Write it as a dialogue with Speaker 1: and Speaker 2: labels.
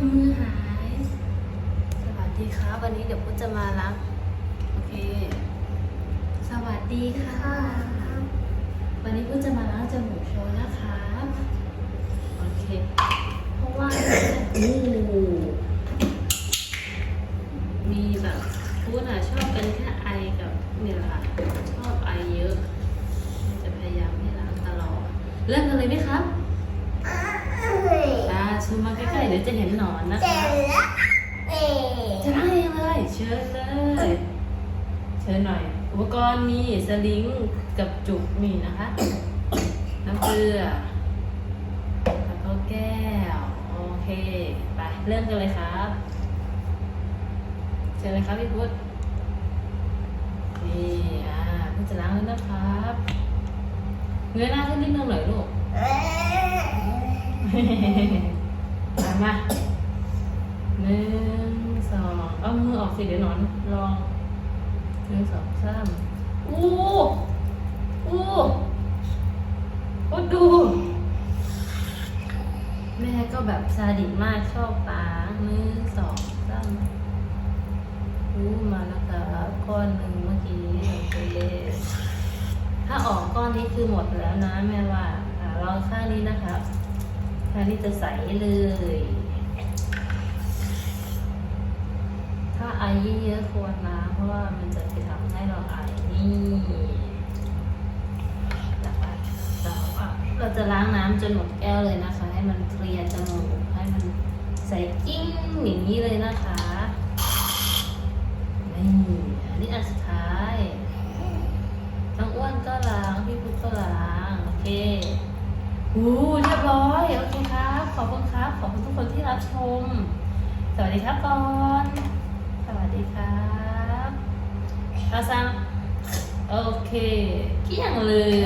Speaker 1: มือหาย
Speaker 2: สวัสดีครับวันนี้เดี๋ยวพุทจะมาล้างโอเค สวัสดีค่ะ วันนี้พุทจะมาล้างจมูกโชว์นะคะโอเค เพราะว่าโอ้มีแบบพุทธอะชอบเป็นแค่ไอกับเนี่ยค่ะ ชอบไอเยอะ จะพยายามให้ล้างตลอดเริ่มกันเลยไหมครับ อ่าชูมาใกล้ๆเดี๋ยวจะเห็นหนอนนะคะจะล้างเองเลย เชิญเลย เชิญหน่อย อุปกรณ์มีสลิงกับจุกมีนะคะ น้ำเกลือแล้วก็แก้ว โอเค ไป เริ่มกันเลยครับ เชิญเลยครับพี่พุทธนี่อ่าพุทธจะล้างแล้วนะครับ เงยหน้าขึ้นนิดนึงหน่อยลูกมามาห นึ่งสองเอามือออกสิเดี๋ยวหนอนลองหนึ่งสองสามอู้อู้โอ้ดูแม่ก็แบบซาดิสมากชอบปาหนึ่งสองสามอู้มาแล้วครับก้อนหนึ่งเมื่อกี้โอเคถ้าออกก้อนนี้คือหมดแล้วนะแม่ว่าอ่าลองข้างนี้นะครับข้างนี้จะใสเลย ไอเยอะๆควรนะเพราะว่ามันจะไปทำให้เราไอนี่ต่อไปเราอะเราจะล้างน้ำจนหมดแก้วเลยนะคะ ให้มันเคลียร์จมูกให้มันใสกิ้งอย่างนี้เลยนะคะนี่อันนี้อันสุดท้ายน้องอ้วนก็ล้างพี่พุทธก็ล้างโอเคอู้เรียบร้อยโอเคครับขอบคุณครับขอบคุณทุกคนที่รับชม สวัสดีครับก่อน สวัสดีครับเราสั่งโอเคเกี่ยงเลย